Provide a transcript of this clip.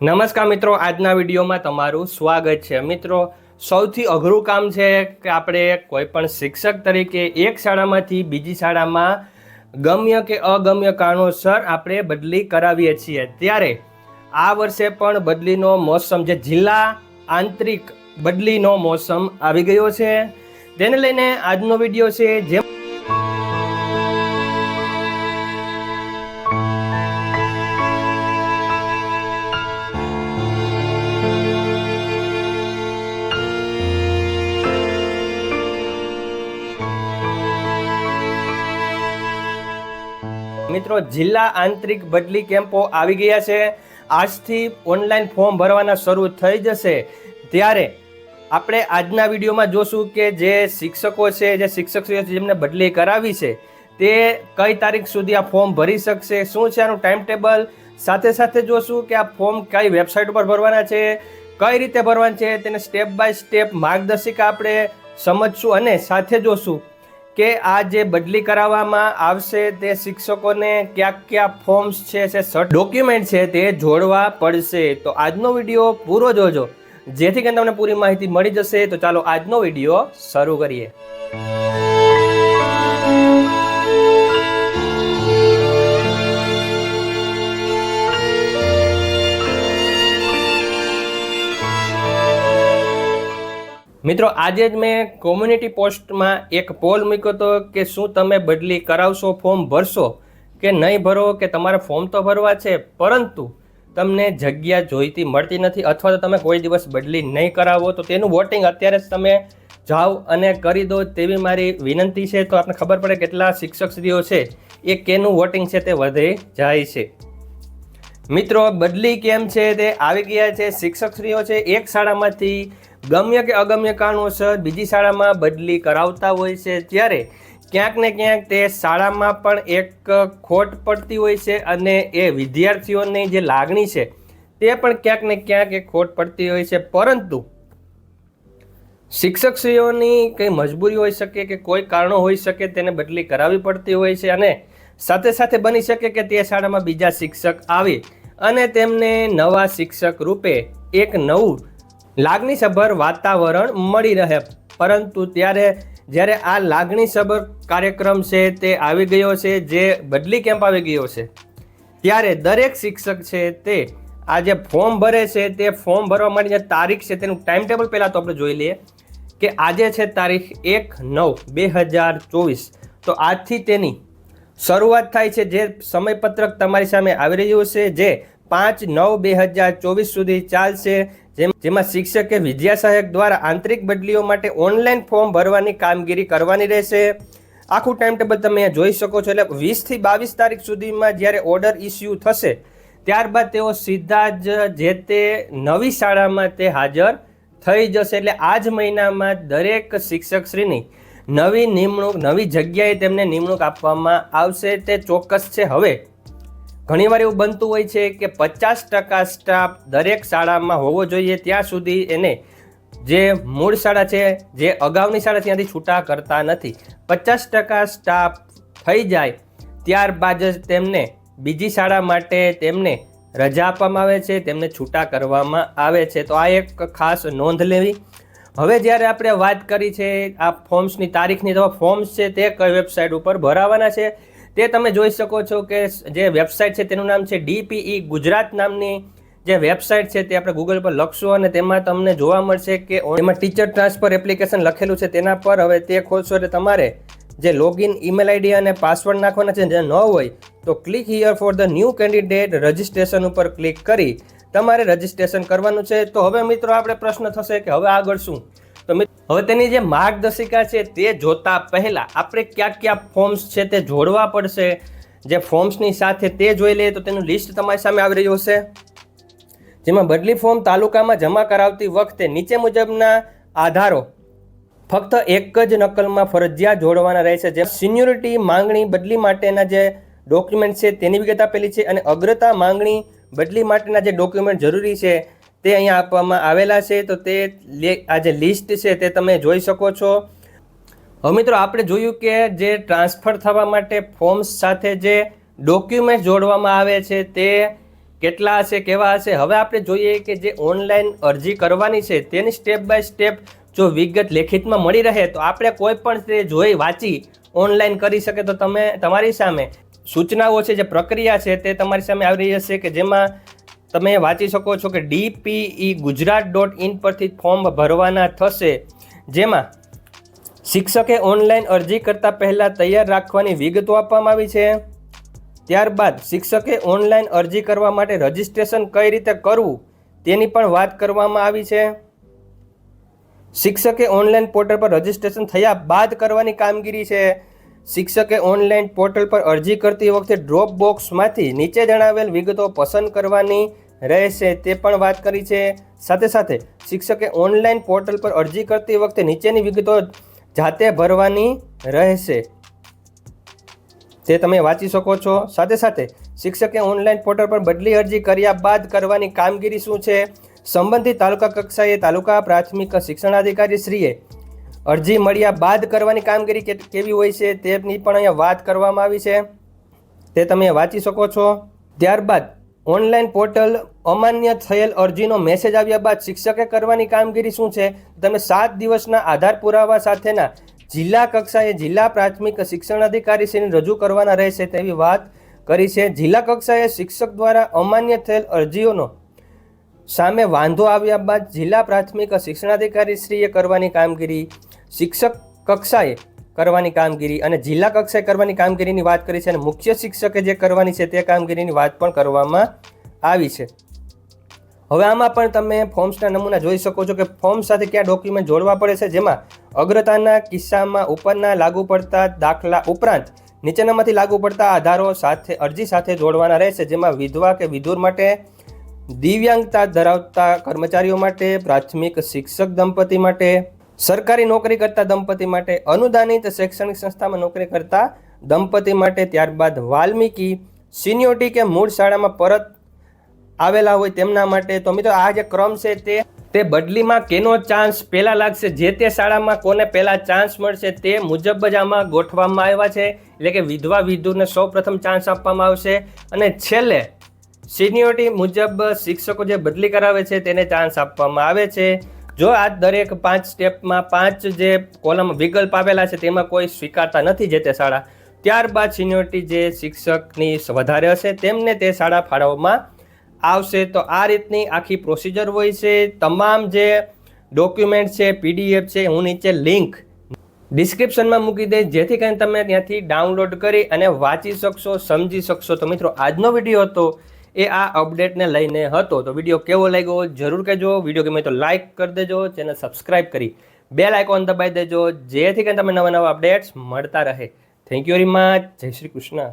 નમસ્કાર મિત્રો, આજના વિડીયોમાં તમારું સ્વાગત છે. મિત્રો, સૌથી અઘરું કામ છે કે આપણે કોઈ પણ શિક્ષક તરીકે એક શાળામાંથી બીજી શાળામાં ગમ્ય કે અગમ્ય કારણોસર આપણે બદલી કરાવીએ છીએ. ત્યારે આ વર્ષે પણ બદલીનો મોસમ જે જિલ્લા આંતરિક બદલીનો મોસમ આવી ગયો છે. તેને લઈને આજનો વીડિયો છે જેમ મિત્રો, જિલ્લા આંતરિક બદલી કેમ્પો આવી ગયા છે. આજથી ઓનલાઈન ફોર્મ ભરવાના શરૂ થઈ જશે. ત્યારે આપણે આજના વિડીયોમાં જોશું કે જે શિક્ષકો છે, જે શિક્ષક જેમને બદલી કરાવી છે, તે કઈ તારીખ સુધી આ ફોર્મ ભરી શકશે, શું છે આનું ટાઈમ ટેબલ સાથે સાથે જોશું કે આ ફોર્મ કઈ વેબસાઇટ ઉપર ભરવાના છે, કઈ રીતે ભરવાના છે, તેને સ્ટેપ બાય સ્ટેપ માર્ગદર્શિકા આપણે સમજશું અને સાથે જોશું કે આ જે બદલી કરાવવામાં આવશે તે શિક્ષકોને કયા કયા ફોર્મ્સ છે ડોક્યુમેન્ટ છે તે જોડવા પડશે. તો આજનો વીડિયો પૂરો જોજો. જેથી કરીને તમને પૂરી માહિતી મળી જશે. તો ચાલો આજનો વીડિયો શરૂ કરીએ. મિત્રો, આજે જ મેં કોમ્યુનિટી પોસ્ટમાં એક પોલ મૂક્યો હતો કે શું તમે બદલી કરાવશો ફોર્મ ભરશો કે નહીં ભરો, કે તમારે ફોર્મ તો ભરવા છે, પરંતુ તમને જગ્યા જોઈતી મળતી નથી અથવા તો તમે કોઈ દિવસ બદલી નહીં કરાવો, તો તેનું વોટિંગ અત્યારે જ તમે જાઓ અને કરી દો તેવી મારી વિનંતી છે. તો આપણે ખબર પડે કેટલા શિક્ષક શ્રીઓ છે એ કેનું વોટિંગ છે તે વધી જાય છે. મિત્રો, બદલી કેમ છે તે? આવી ગયા છે શિક્ષકશ્રીઓ છે, એક શાળામાંથી ગમ્ય કે અગમ્ય કારણોસર બીજી શાળામાં બદલી કરાવતા હોય છે ત્યારે ક્યાંક ને ક્યાંક તે શાળામાં પણ એક ખોટ પડતી હોય છે અને એ વિદ્યાર્થીઓની જે લાગણી છે તે પણ ક્યાંક ને ક્યાંક એ ખોટ પડતી હોય છે. પરંતુ શિક્ષકશ્રીઓની કંઈ મજબૂરી હોઈ શકે કે કોઈ કારણો હોઈ શકે તેને બદલી કરાવવી પડતી હોય છે અને સાથે સાથે બની શકે કે તે શાળામાં બીજા શિક્ષક આવે અને તેમને નવા શિક્ષક રૂપે એક નવું લાગણીસભર વાતાવરણ મળી રહે. પરંતુ ત્યારે જ્યારે આ લાગણીસભર કાર્યક્રમ છે તે આવી ગયો છે, જે બદલી કેમ્પ આવી ગયો છે, ત્યારે દરેક શિક્ષક છે તે આ જે ફોર્મ ભરે છે તે ફોર્મ ભરવા માટે જે તારીખ છે તેનું ટાઈમ ટેબલ પહેલાં તો આપણે જોઈ લઈએ કે આજે છે તારીખ એક નવ બે હજાર ચોવીસ. તો આજથી તેની શરૂઆત થાય છે જે સમયપત્રક તમારી સામે આવી રહ્યું છે, જે પાંચ નવ બે હજાર ચોવીસ સુધી ચાલશે. જેમ શિક્ષકે વિદ્યા સહાયક દ્વારા આંતરિક બદલીઓ માટે ઓનલાઈન ફોર્મ ભરવાની કામગીરી કરવાની રહેશે. આખું ટાઈમ ટેબલ તમે અહીંયા જોઈ શકો છો. એટલે વીસથી બાવીસ તારીખ સુધીમાં જ્યારે ઓર્ડર ઇસ્યુ થશે, ત્યારબાદ તેઓ સીધા જ જે તે નવી શાળામાં તે હાજર થઈ જશે. એટલે આ જ મહિનામાં દરેક શિક્ષકશ્રીની નવી નિમણૂક, નવી જગ્યાએ તેમને નિમણૂક આપવામાં આવશે. તે ચોક્કસ છે. હવે ઘણીવાર એવું બનતું હોય છે કે પચાસ ટકા સ્ટાફ દરેક શાળામાં હોવો જોઈએ ત્યાં સુધી એને જે મૂળ શાળા છે, જે અગાઉની શાળા ત્યાંથી છૂટા કરતા નથી. પચાસ ટકા સ્ટાફ થઈ જાય ત્યારબાદ જ તેમને બીજી શાળા માટે તેમને રજા આપવામાં આવે છે, તેમને છૂટા કરવામાં આવે છે. તો આ એક ખાસ નોંધ લેવી. હવે જ્યારે આપણે વાત કરી છે આ ફોર્મ્સની તારીખની, તો ફોર્મ્સ છે તે કઈ વેબસાઇટ ઉપર ભરાવાના છે? તે તમે જોઈ શકો છો કે જે વેબસાઇટ છે તેનું નામ છે ડીપીઈ ગુજરાત નામની જે વેબસાઇટ છે તે આપણે ગૂગલ પર લખશું અને તેમાં તમને જોવા મળશે કે એમાં ટીચર ટ્રાન્સફર એપ્લિકેશન લખેલું છે તેના પર. હવે તે ખોલશો એટલે તમારે જે લોગિન ઈમેલ આઈડી અને પાસવર્ડ નાખવાના છે જે ન હોય તો click here for the new candidate registration ઉપર ક્લિક કરી તમારે રજિસ્ટ્રેશન કરવાનું છે. તો હવે મિત્રો, આપણે પ્રશ્ન થશે કે હવે આગળ શું? તો હવે તેની જે માર્ગદર્શિકા છે તે જોતા પહેલા આપણે કયા કયા ફોર્મ્સ છે તે જોડવા પડશે? જે ફોર્મ્સની સાથે તે જોઈ લઈએ તો તેનું લિસ્ટ તમારી સામે આવી રહ્યું હશે. જેમાં બદલી ફોર્મ તાલુકામાં જમા કરાવતી વખતે નીચે મુજબના આધારો ફક્ત એક જ નકલમાં ફરજિયાત જોડવાના રહેશે. જેમ સિન્યોરિટી માંગણી બદલી માટેના જે ડોક્યુમેન્ટ છે તેની વિગત આપેલી છે અને અગ્રતા માંગણી બદલી માટેના જે ડોક્યુમેન્ટ જરૂરી છે તે અહીંયા આપવામાં આવેલા છે, તો તે આ જે લિસ્ટ છે તે તમે જોઈ શકો છો. હવે મિત્રો, આપણે જોયું કે જે ટ્રાન્સફર થવા માટે ફોર્મ્સ સાથે જે ડોક્યુમેન્ટ જોડવામાં આવે છે, તે કેટલા હશે, કેવા હશે? હવે આપણે જોઈએ કે જે ઓનલાઈન અરજી કરવાની છે, તેની સ્ટેપ બાય સ્ટેપ જો વિગત લેખિતમાં મળી રહે, તો આપણે કોઈ પણ તે જોઈ, વાંચી ઓનલાઈન કરી શકે, તો તમે તમારી સામે સૂચનાઓ છે, જે પ્રક્રિયા છે, તે તમારી સામે આવી રહી હશે કે જેમાં તમે વાંચી શકો છો કે ડીપીઈ ગુજરાત ડોટ ઇન પરથી ફોર્મ ભરવાના થશે. જેમાં શિક્ષકે ઓનલાઈન અરજી કરતાં પહેલાં તૈયાર રાખવાની વિગતો આપવામાં આવી છે. ત્યારબાદ શિક્ષકે ઓનલાઈન અરજી કરવા માટે રજિસ્ટ્રેશન કઈ રીતે કરવું તેની પણ વાત કરવામાં આવી છે. શિક્ષકે ઓનલાઈન પોર્ટલ પર રજિસ્ટ્રેશન થયા બાદ કરવાની કામગીરી છે. શિક્ષકે ઓનલાઈન પોર્ટલ પર અરજી કરતી વખતે ડ્રોપ બોક્સમાંથી નીચે જણાવેલ વિગતો પસંદ કરવાની રહેશે તે પણ વાત કરી છે. સાથે સાથે શિક્ષકે ઓનલાઈન પોર્ટલ પર અરજી કરતી વખતે નીચેની વિગતો જાતે ભરવાની રહેશે. તે તમે વાંચી શકો છો. સાથે સાથે શિક્ષકે ઓનલાઈન પોર્ટલ પર બદલી અરજી કર્યા બાદ કરવાની કામગીરી શું છે? સંબંધિત તાલુકા કક્ષાએ તાલુકા પ્રાથમિક શિક્ષણાધિકારી શ્રીએ અરજી મળ્યા બાદ કરવાની કામગીરી કેવી હોય છે તેની પણ અહીંયા વાત કરવામાં આવી છે. તે તમે વાંચી શકો છો. ત્યારબાદ ઓનલાઈન પોર્ટલ અમાન્ય થયેલ અરજીનો મેસેજ આવ્યા બાદ શિક્ષકે કરવાની કામગીરી શું છે? તમે સાત દિવસના આધાર પુરાવા સાથેના જિલ્લા કક્ષાએ જિલ્લા પ્રાથમિક શિક્ષણ અધિકારીશ્રીને રજૂ કરવાના રહેશે તેવી વાત કરી છે. જિલ્લા કક્ષાએ શિક્ષક દ્વારા અમાન્ય થયેલ અરજીઓનો સામે વાંધો આવ્યા બાદ જિલ્લા પ્રાથમિક શિક્ષણાધિકારીશ્રીએ કરવાની કામગીરી શિક્ષક કક્ષાએ કરવાની કામગીરી અને જિલ્લા કક્ષાએ કરવાની કામગીરીની વાત કરી છે અને મુખ્ય શિક્ષકે જે કરવાની છે તે કામગીરીની વાત પણ કરવામાં આવી છે. હવે આમાં પણ તમે ફોર્મ્સના નમૂના જોઈ શકો છો કે ફોર્મ સાથે કયા ડોક્યુમેન્ટ જોડવા પડે છે, જેમાં અગ્રતાના કિસ્સામાં ઉપરના લાગુ પડતા દાખલા ઉપરાંત નીચેનામાંથી લાગુ પડતા આધારો સાથે અરજી સાથે જોડવાના રહેશે, જેમાં વિધવા કે વિધુર માટે દિવ્યાંગતા ધરાવતા કર્મચારીઓ માટે, પ્રાથમિક શિક્ષક દંપતી માટે સરકારી નોકરી કરતા દંપતી માટે અનુદાનિત શૈક્ષણિક સંસ્થામાં નોકરી કરતા દંપતી માટે ત્યારબાદ વાલ્મીકી, સિનિયોરિટી કે મૂળ શાળામાં પરત આવેલા હોય તેમના માટે. તો મિત્રો, આ જે ક્રમ છે તે તે બદલીમાં કેનો ચાન્સ પહેલાં લાગશે? જે તે શાળામાં કોને પહેલાં ચાન્સ મળશે તે મુજબ જ આમાં ગોઠવવામાં આવ્યા છે. એટલે કે વિધવા વિધુને સૌ પ્રથમ ચાન્સ આપવામાં આવશે. અને છેલ્લે, સિનિયોરિટી મુજબ શિક્ષકો જે બદલી કરાવે છે તેને ચાન્સ આપવામાં આવે છે. જો આ દરેક પાંચ સ્ટેપમાં પાંચ જે કોલમ વિકલ્પ આવેલા છે, તેમાં કોઈ સ્વીકારતા નથી જે તે શાળા, ત્યારબાદ સિનિયોરિટી જે શિક્ષકની વધારે હશે, તેમને તે શાળા ફાળવવામાં આવશે. તો આ રીતની આખી પ્રોસિજર હોય છે. તમામ જે ડોક્યુમેન્ટ છે પીડીએફ છે, હું નીચે લિંક ડિસ્ક્રિપ્શનમાં મૂકી દઈશ. જેથી કરીને તમે ત્યાંથી ડાઉનલોડ કરી અને વાંચી શકશો, સમજી શકશો. તો મિત્રો, આજનો વીડિયો હતો. એ આ અપડેટને લઈને હતો. તો વીડિયો કેવો લાગ્યો જરૂર કહેજો. વીડિયો ગમે તો લાઇક કરી દેજો. ચેનલ સબસ્ક્રાઇબ કરી બેલ આઇકોન દબાવી દેજો. જેથી કરીને તમને નવા નવા અપડેટ્સ મળતા રહે. થેન્ક યુ વેરી મચ જય શ્રી કૃષ્ણ.